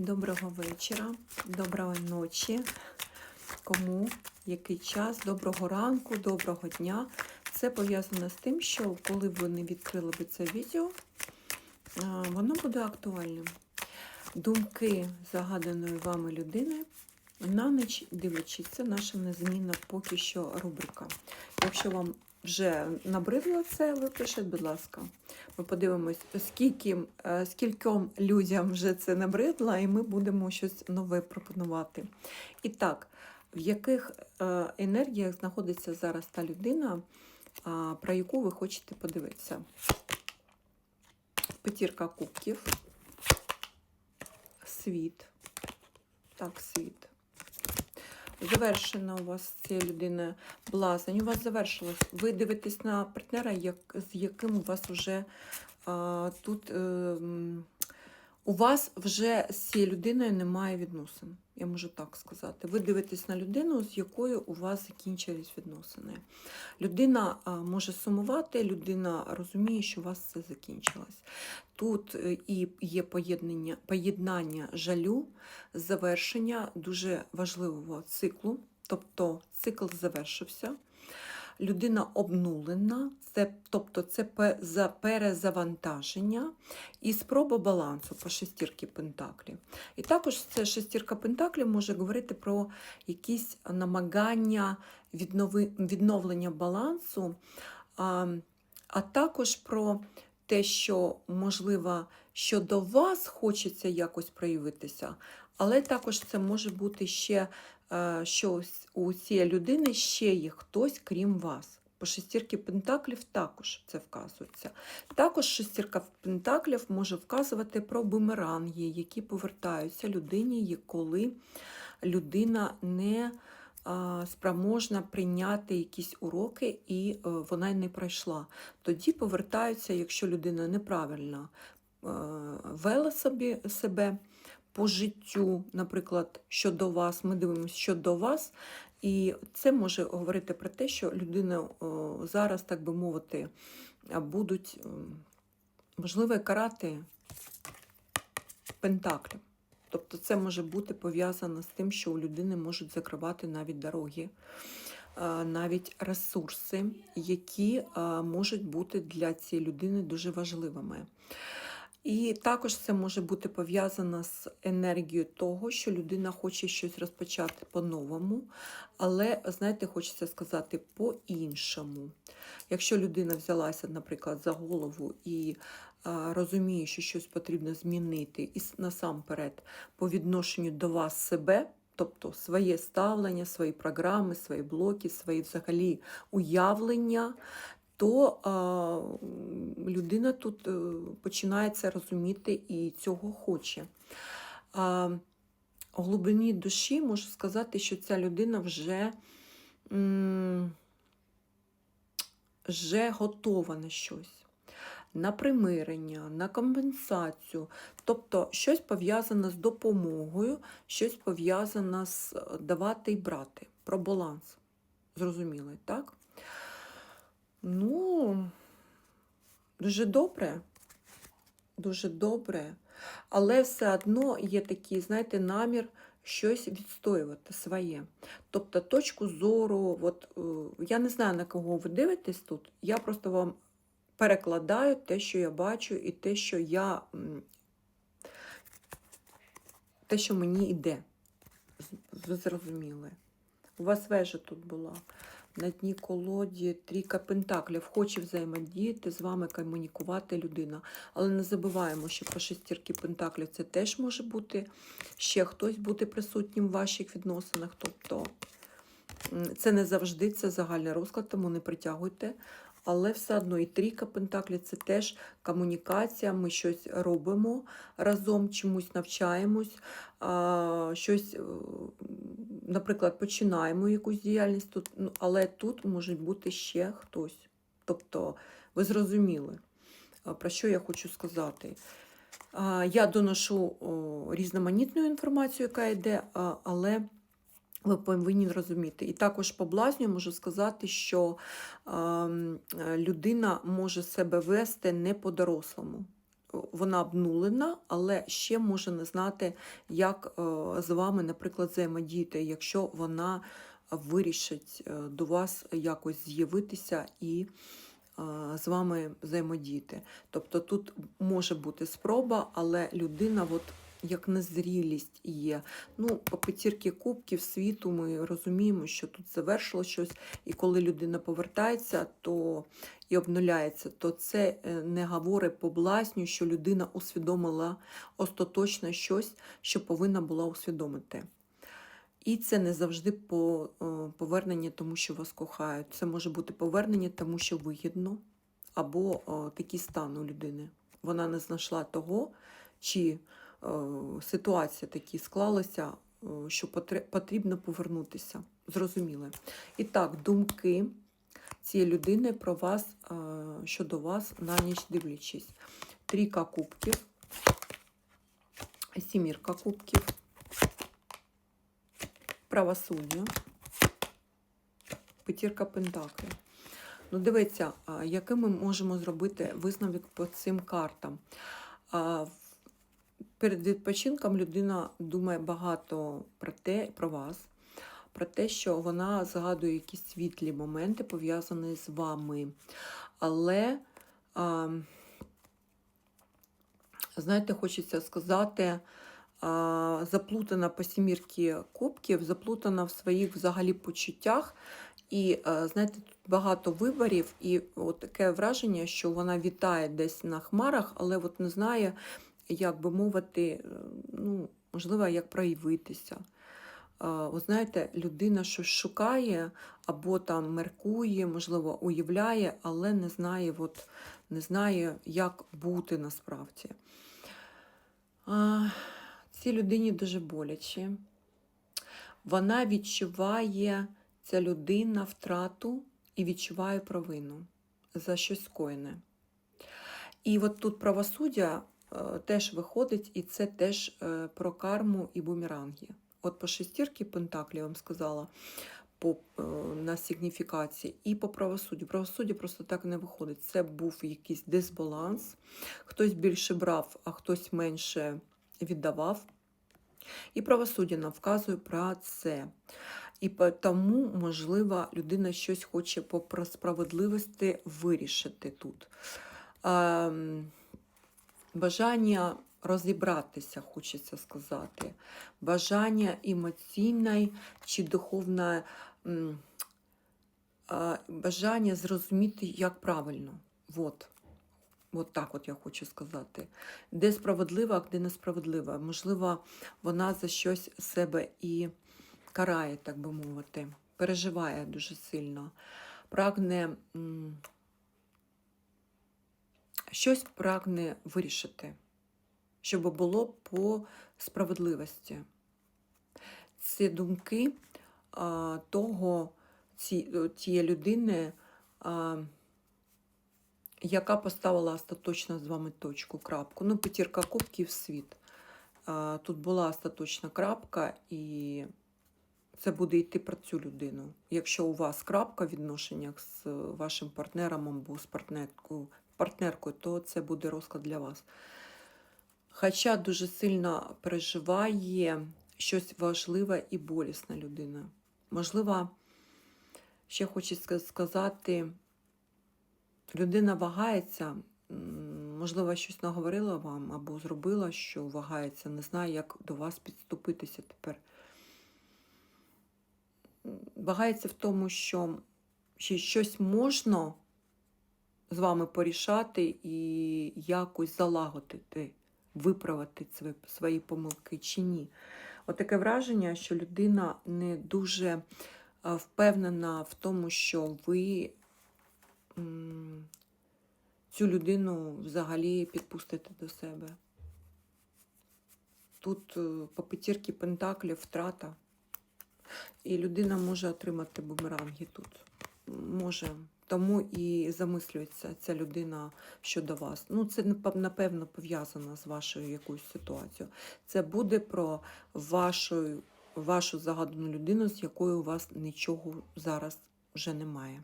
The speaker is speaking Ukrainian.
Доброго вечора, доброї ночі. Кому який час, доброго ранку, доброго дня. Це пов'язано з тим, що коли ви не відкрили би це відео, воно буде актуальним. Думки загаданої вами людини на ніч дивлячись, це наша незмінна поки що рубрика. Якщо вам вже набридло це, ви пишіть, будь ласка. Ми подивимось, скільки, е, скільком людям вже це набридло, і ми будемо щось нове пропонувати. І так, в яких е, енергіях знаходиться зараз та людина, про яку ви хочете подивитися? П'ятірка кубків, світ. Так, світ. Завершена у вас цією людиною блазень. У вас завершилось. Ви дивитесь на партнера, як, з яким у вас вже а, тут. Е, у вас вже з цією людиною немає відносин. Я можу так сказати. Ви дивитесь на людину, з якою у вас закінчились відносини. Людина може сумувати, людина розуміє, що у вас це закінчилось. Тут е, і є поєднання, поєднання жалю, завершення дуже важливого циклу, тобто цикл завершився. Людина обнулена, це, тобто це перезавантаження і спроба балансу по шестірки пентаклів. І також це шестірка пентаклів може говорити про якісь намагання відновлення балансу, а, а також про те, що, можливо, що до вас хочеться якось проявитися, але також це може бути ще, що ось у цієї людини ще є хтось, крім вас. По шестірки пентаклів також це вказується. Також шестірка пентаклів може вказувати про бумеранги, які повертаються людині, коли людина не спроможна прийняти якісь уроки і е, вона не пройшла. Тоді повертаються, якщо людина неправильно е, вела собі, себе по життю, наприклад, щодо вас, ми дивимося щодо вас, і це може говорити про те, що людина зараз, так би мовити, будуть, можливо, карати пентаклі. Тобто це може бути пов'язано з тим, що у людини можуть закривати навіть дороги, навіть ресурси, які можуть бути для цієї людини дуже важливими. І також це може бути пов'язано з енергією того, що людина хоче щось розпочати по-новому, але, знаєте, хочеться сказати по-іншому. Якщо людина взялася, наприклад, за голову і а, розуміє, що щось потрібно змінити, і насамперед по відношенню до вас себе, тобто своє ставлення, свої програми, свої блоки, свої взагалі уявлення, то людина тут е, починає це розуміти і цього хоче. У глибині душі можу сказати, що ця людина вже, вже готова на щось. На примирення, на компенсацію, тобто щось пов'язане з допомогою, щось пов'язане з давати і брати, про баланс. Зрозуміло, так? Ну, дуже добре, дуже добре, але все одно є такий, знаєте, намір щось відстоювати своє. Тобто точку зору, от, е, я не знаю, на кого ви дивитесь тут, я просто вам перекладаю те, що я бачу, і те, що я, те, що мені йде. Ви зрозуміли. У вас вежа тут була. На дні колоді трійка пентаклів хоче взаємодіяти з вами, комунікувати людина. Але не забуваємо, що по шестірки пентаклів це теж може бути ще хтось бути присутнім в ваших відносинах. Тобто це не завжди це загальний розклад, тому не притягуйте. Але все одно і трійка пентаклів це теж комунікація. Ми щось робимо разом, чомусь навчаємось, щось, е, наприклад, починаємо якусь діяльність тут, ну, але тут може бути ще хтось. Тобто, ви зрозуміли, про що я хочу сказати. Я доношу різноманітну інформацію, яка йде, але ви повинні розуміти. І також по блазню можу сказати, що е, людина може себе вести не по-дорослому. вона обнулена, але ще може не знати, як е, з вами, наприклад, взаємодіяти, якщо вона вирішить е, до вас якось з'явитися і е, з вами взаємодіяти. Тобто тут може бути спроба, але людина, от як незрілість є. Ну, по п'ятірки кубків світу ми розуміємо, що тут завершило щось, і коли людина повертається, то і обнуляється, то це е, не говорить по блазню, що людина усвідомила остаточно щось, що повинна була усвідомити. І це не завжди е, повернення, тому що вас кохають. Це може бути повернення, тому що вигідно, або такий стан у людини. Вона не знайшла того, чи е, ситуація такі склалася, е, що потрібно повернутися. Зрозуміло. І так, думки цієї людини про вас, е, щодо вас на ніч дивлячись. Трійка кубків, сімірка кубків, правосуддя, п'ятірка пентаклів. Ну, дивіться, а, який ми можемо зробити висновок по цим картам. Перед відпочинком людина думає багато про те, про вас, про те, що вона згадує якісь світлі моменти, пов'язані з вами. Але, а, знаєте, хочеться сказати, а, заплутана по сімірки кубків, заплутана в своїх взагалі почуттях. І е, знаєте, тут багато виборів, і от таке враження, що вона вітає десь на хмарах, але от не знає, як би мовити, е, ну, можливо, як проявитися. Е, Ви знаєте, людина щось шукає або там меркує, можливо, уявляє, але не знає, от, не знає, як бути насправді. А, Цій людині дуже боляче. Вона відчуває, ця людина, втрату і відчуває провину за щось скоєне. І от тут правосуддя е, теж виходить, і це теж е, про карму і бумеранги. От по шестірки Пентаклі я вам сказала по, е, на сигніфікації, і по правосуддю. Правосуддя просто так не виходить. Це був якийсь дисбаланс. Хтось більше брав, а хтось менше віддавав. І правосуддя нам вказує про це. І тому, можливо, людина щось хоче по справедливості вирішити тут. Бажання розібратися, хочеться сказати. Бажання емоційне чи духовне бажання зрозуміти, як правильно. Вот. От так от я хочу сказати. Де справедлива, а де несправедлива. Можливо, вона за щось себе і карає, так би мовити, переживає дуже сильно, прагне щось прагне вирішити, щоб було по справедливості. Ці думки а, того, ці, тієї людини, а, яка поставила остаточно з вами точку, крапку. Ну, п'ятірка кубків світ. А, Тут була остаточна крапка, і це буде йти про цю людину. Якщо у вас крапка в відношеннях з вашим партнером або з партнеркою, партнеркою, то це буде розклад для вас. Хоча дуже сильно переживає щось важливе і болісне людина. Можливо, ще хочу сказати, людина вагається, можливо, щось наговорила вам або зробила, що вагається, не знає, як до вас підступитися тепер. Вагається в тому, що ще щось можна з вами порішати і якось залагодити, виправити свої, помилки чи ні. От враження, що людина не дуже впевнена в тому, що ви цю людину взагалі підпустите до себе. Тут е, по п'ятірки пентаклів втрата. І людина може отримати бумеранги тут. Може. Тому і замислюється ця людина щодо вас. Ну, це напевно пов'язано з вашою якоюсь ситуацією. Це буде про вашу, вашу загадану людину, з якою у вас нічого зараз вже немає.